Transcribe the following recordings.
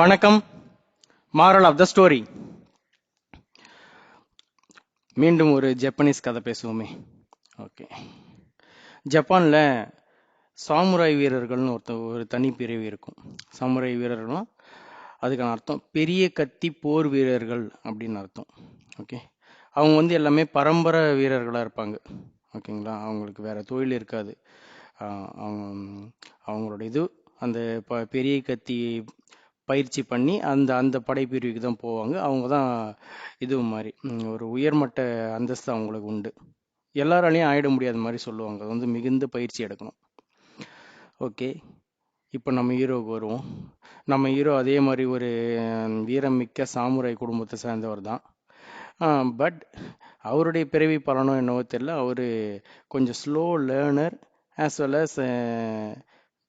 வணக்கம். Moral of the story மீண்டும் ஒரு ஜப்பனீஸ் கதை பேசுவோமே. ஓகே ஜப்பானில் சாமுராய் வீரர்கள்னு ஒருத்த ஒரு தனி பிரிவு இருக்கும். சாமுராய் வீரர்கள்னா அதுக்கான அர்த்தம் பெரிய கத்தி போர் வீரர்கள் அப்படின்னு அர்த்தம். ஓகே அவங்க வந்து எல்லாமே பரம்பரை வீரர்களாக இருப்பாங்க. ஓகேங்களா அவங்களுக்கு வேறு தொழில் இருக்காது. அவங்க அவங்களோட இது அந்த ப பெரிய கத்தி பயிற்சி பண்ணி அந்த அந்த படைப்பிரிவுக்கு தான் போவாங்க. அவங்க தான் இது மாதிரி ஒரு உயர்மட்ட அந்தஸ்து அவங்களுக்கு உண்டு. எல்லாராலையும் ஆயிட முடியாத மாதிரி சொல்லுவாங்க. அது வந்து மிகுந்த பயிற்சி எடுக்கணும். ஓகே. இப்போ நம்ம ஹீரோவுக்கு வருவோம். நம்ம ஹீரோ அதே மாதிரி ஒரு வீரமிக்க சாமுராய் குடும்பத்தை சேர்ந்தவர் தான். பட் அவருடைய பிறவி பலனோ என்னவோ தெரியல. அவர் கொஞ்சம் slow learner as well as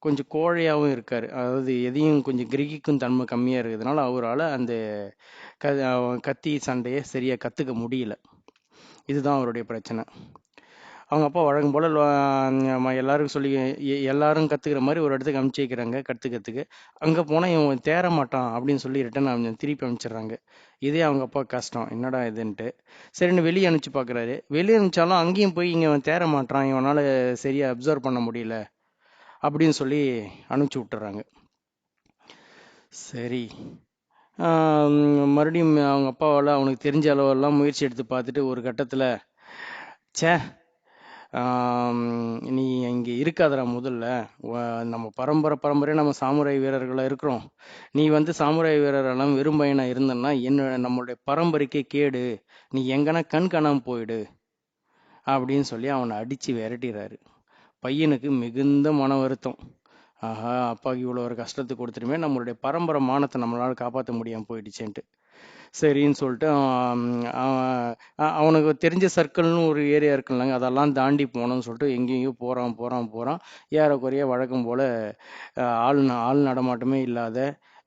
கொஞ்சம் கோழையாகவும் இருக்கார். அதாவது எதையும் கொஞ்சம் கிரகிக்கும் தன்மை கம்மியாக இருக்கிறதுனால அவரால் அந்த க கத்தி சண்டையை சரியாக கற்றுக்க முடியல. இதுதான் அவருடைய பிரச்சனை. அவங்க அப்பா வழக்கம் போல் எல்லாருக்கும் சொல்லி எ- எல்லாரும் கற்றுக்கிற மாதிரி ஒரு இடத்துக்கு அமுச்சு வைக்கிறாங்க கற்றுக்கிறதுக்கு அங்கே போனால் இவன் தேர மாட்டான் அப்படின்னு சொல்லி ரிட்டன் திருப்பி அனுப்பிச்சிடுறாங்க. இதே அவங்க அப்பா கஷ்டம். என்னடா இதுன்ட்டு. சரின்னு வெளியே அனுப்பிச்சு பார்க்குறாரு. வெளியே அனுப்பிச்சாலும் அங்கேயும் போய் இங்கே அவன் தேர மாட்டான். இவனால் சரியாக அப்சர்வ் பண்ண முடியல. அப்படின்னு சொல்லி அனுப்பிச்சி விட்டுறாங்க. சரி. மறுபடியும் அவங்க அப்பாவால் அவனுக்கு தெரிஞ்ச அளவெல்லாம் முயற்சி எடுத்து பார்த்துட்டு ஒரு கட்டத்தில் ச்சே நீ இங்கே இருக்காதடா முதல்ல. நம்ம பரம்பரை பரம்பரையாக நம்ம சாமுராய் வீரர்களாக இருக்கிறோம். நீ வந்து சாமுராய் வீரரெல்லாம் வெறும் பையனாக இருந்தன்னா என்ன நம்மளுடைய பரம்பரைக்கே கேடு. நீ எங்கன்னா கண் காணாமல் போயிடு. அப்படின்னு சொல்லி அவனை அடித்து விரட்டிடுறாரு பையனுக்கு மிகுந்த மன வருத்தம். ஆஹா அப்பாவுக்கு இவ்வளோ ஒரு கஷ்டத்தை கொடுத்துட்டுமே நம்மளுடைய பரம்பரை மானத்தை நம்மளால் காப்பாற்ற முடியாமல் போயிடுச்சேன்ட்டு. சரின்னு சொல்லிட்டு அவன் அவனுக்கு தெரிஞ்ச சர்க்கிள்னு ஒரு ஏரியா இருக்குல்லங்க அதெல்லாம் தாண்டி போனோம்னு சொல்லிட்டு எங்கேயும் போகிறான் போகிறான் போகிறான் ஏறக்குறைய வழக்கம் போல் ஆள் ந- ஆள் நடமாட்டமே இல்லாத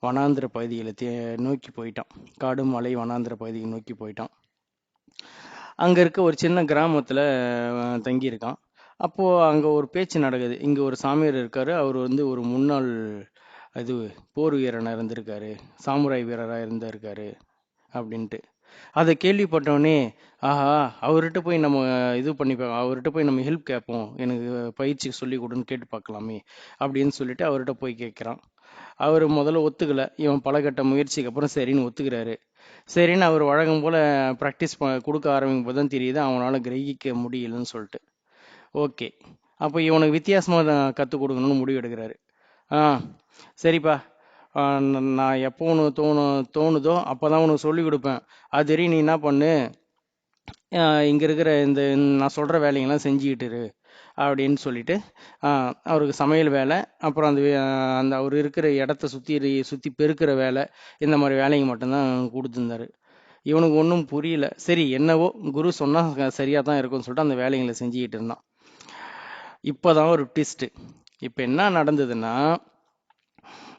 வனாந்திர பகுதிகளை தே நோக்கி போயிட்டான். காடு மலை வனாந்திர பகுதியை நோக்கி போயிட்டான். அங்கே இருக்க ஒரு சின்ன கிராமத்தில் தங்கியிருக்கான். அப்போது அங்கே ஒரு பேச்சு நடக்குது. இங்கே ஒரு சாமியார் இருக்கார். அவர் வந்து ஒரு முன்னாள் இது போர் வீரனாக இருந்திருக்காரு. சாமுராய் வீரராக இருந்திருக்காரு அப்படின்ட்டு. அதை கேள்விப்பட்டவொடனே ஆஹா அவர்கிட்ட போய் நம்ம இது பண்ணி அவர்கிட்ட போய் நம்ம ஹெல்ப் கேட்போம். எனக்கு பயிற்சி சொல்லி கொடுன்னு கேட்டு பார்க்கலாமே அப்படின்னு சொல்லிட்டு அவர்கிட்ட போய் கேட்குறான். அவர் முதல்ல ஒத்துக்கல. இவன் பலகட்ட முயற்சிக்கு அப்புறம் சரின்னு ஒத்துக்கிறாரு. சரின்னு அவர் வழக்கம் போல் ப்ராக்டிஸ் ப கொடுக்க ஆரம்பிக்கும் போது தான் தெரியுது அவனால் கிரகிக்க முடியலன்னு சொல்லிட்டு. ஓகே. அப்போ இவனுக்கு வித்தியாசமாக கற்றுக் கொடுக்கணும்னு முடிவு எடுக்கிறாரு. ஆ சரிப்பா. நான் எப்போ உனக்கு தோணும் தோணுதோ அப்போ தான் உனக்கு சொல்லிக் கொடுப்பேன். அது தெரியும் நீ என்ன பண்ணு? இங்கே இருக்கிற இந்த நான் சொல்கிற வேலைங்கெல்லாம் செஞ்சுக்கிட்டு இரு அப்படின்னு சொல்லிட்டு ஆ, அவருக்கு சமையல் வேலை அப்புறம் அந்த வே- அந்த அவர் இருக்கிற இடத்த சுற்றி சுற்றி பெருக்கிற வேலை இந்த மாதிரி வேலைங்க மட்டும்தான் கொடுத்துருந்தாரு. இவனுக்கு ஒன்றும் புரியல. சரி என்னவோ குரு சொன்னால் சரியாக தான் இருக்கும்னு சொல்லிட்டு அந்த வேலைங்களை செஞ்சுக்கிட்டு இருந்தான். இப்போதான் ஒரு ட்விஸ்ட்டு இப்போ என்ன நடந்ததுன்னா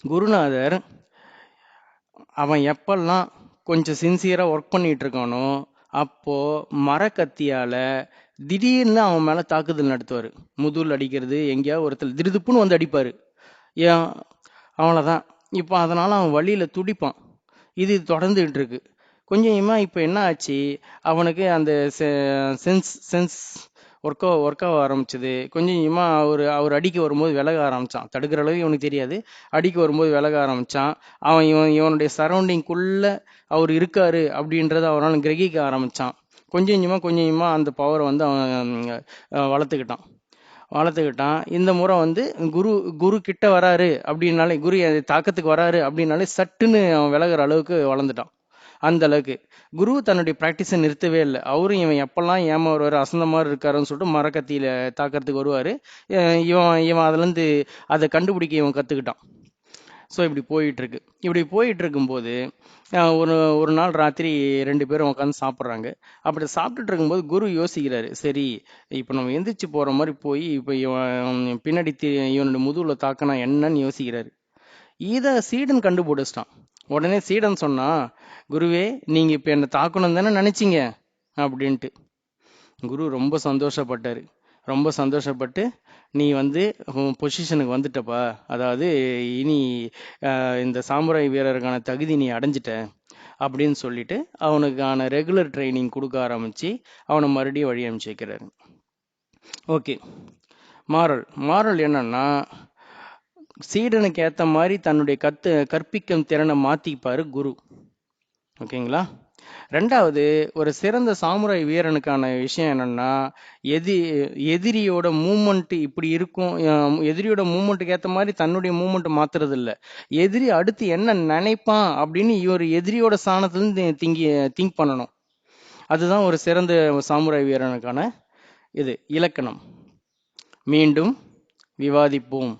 குருநாதர் அவன் எப்பெல்லாம் கொஞ்சம் சின்சியராக ஒர்க் பண்ணிகிட்ருக்கானோ இருக்கானோ மரக்கத்தியால் திடீர்னு அவன் மேலே தாக்குதல் நடத்துவார். முதுகுல அடிக்கிறது எங்கேயாவது ஒருத்தர் திடுதுப்புன்னு வந்து அடிப்பார். ஏன்? அவ்வளோதான் இப்போ அதனால் அவன் வழியில் துடிப்பான். இது தொடர்ந்துகிட்டு இருக்கு. கொஞ்சமாக இப்போ என்ன ஆச்சு? அவனுக்கு அந்த சென்ஸ் சென்ஸ் ஒர்க் ஒர்க் ஆக ஆரம்பிச்சது. கொஞ்சம் கொஞ்சமாக அவர் அவர் அடிக்க வரும்போது விலக ஆரம்பிச்சான். தடுக்கிற அளவுக்கு இவனுக்கு தெரியாது. அடிக்க வரும்போது விலக ஆரம்பித்தான் அவன் இவன் இவனுடைய சரௌண்டிங்குள்ளே அவர் இருக்காரு அப்படின்றத அவனால் கிரகிக்க ஆரம்பிச்சான். கொஞ்சம் கொஞ்சமாக கொஞ்சம் கொஞ்சமாக அந்த பவரை வந்து அவன் வளர்த்துக்கிட்டான். வளர்த்துக்கிட்டான். இந்த முறை வந்து குரு குரு கிட்ட வராரு அப்படின்னாலே குரு தாக்கத்துக்கு வராரு அப்படின்னாலே சட்டுன்னு அவன் விலகிற அளவுக்கு வளர்ந்துட்டான். அந்த அளவுக்கு. குரு தன்னுடைய ப்ராக்டிஸை நிறுத்தவே இல்லை. அவரும் இவன் எப்பெல்லாம் ஏமா வருவார் அசந்த மாதிரி இருக்காருன்னு சொல்லிட்டு மரக்கத்தியில் தாக்கறதுக்கு வருவார். இவன் இவன் அதுலேருந்து அதை கண்டுபிடிக்க இவன் கற்றுக்கிட்டான் ஸோ இப்படி போயிட்டுருக்கு. இப்படி போயிட்டு இருக்கும்போது ஒரு ஒரு நாள் ராத்திரி ரெண்டு பேரும் உட்காந்து சாப்பிட்றாங்க. அப்படி சாப்பிட்டுட்டு இருக்கும்போது குரு யோசிக்கிறாரு. சரி இப்போ நம்ம எந்திரிச்சு போகிற மாதிரி போய் இப்போ இவன் பின்னாடி தி- இவனோட முதுகில் தாக்கினா என்னன்னு யோசிக்கிறாரு. இதை சீடன் கண்டுபிடிச்சிட்டான். உடனே சீடன் சொன்னான் குருவே நீங்க இப்போ என்னை தாக்கணும் தானே நினச்சிங்க? அப்படின்ட்டு. குரு ரொம்ப சந்தோஷப்பட்டாரு. ரொம்ப சந்தோஷப்பட்டு நீ வந்து பொசிஷனுக்கு வந்துட்டப்பா. அதாவது இனி இந்த சாமுராய் வீரருக்கான தகுதி நீ அடைஞ்சிட்ட அப்படின்னு சொல்லிட்டு அவனுக்கான ரெகுலர் ட்ரைனிங் கொடுக்க ஆரம்பிச்சு அவனை மறுபடியும் வழி அமைச்சு வைக்கிறாரு. ஓகே. மாரல் மாரல் என்னன்னா சீடனுக்கு ஏற்ற மாதிரி தன்னுடைய கத்து கற்பிக்கும் திறனை மாத்திப்பாரு குரு. ஓகேங்களா? ரெண்டாவது ஒரு சிறந்த சாமுராய் வீரனுக்கான விஷயம் என்னன்னா எதி எதிரியோட மூமெண்ட் இப்படி இருக்கும் எதிரியோட மூமெண்ட்டுக்கு ஏற்ற மாதிரி தன்னுடைய மூமெண்ட் மாத்துறது இல்ல எதிரி அடுத்து என்ன நினைப்பான் அப்படின்னு இவர் எதிரியோட ஸ்தானத்துலேருந்து திங்கி திங்க் பண்ணணும். அதுதான் ஒரு சிறந்த சாமுராய் வீரனுக்கான இது இலக்கணம். மீண்டும் விவாதிப்போம்.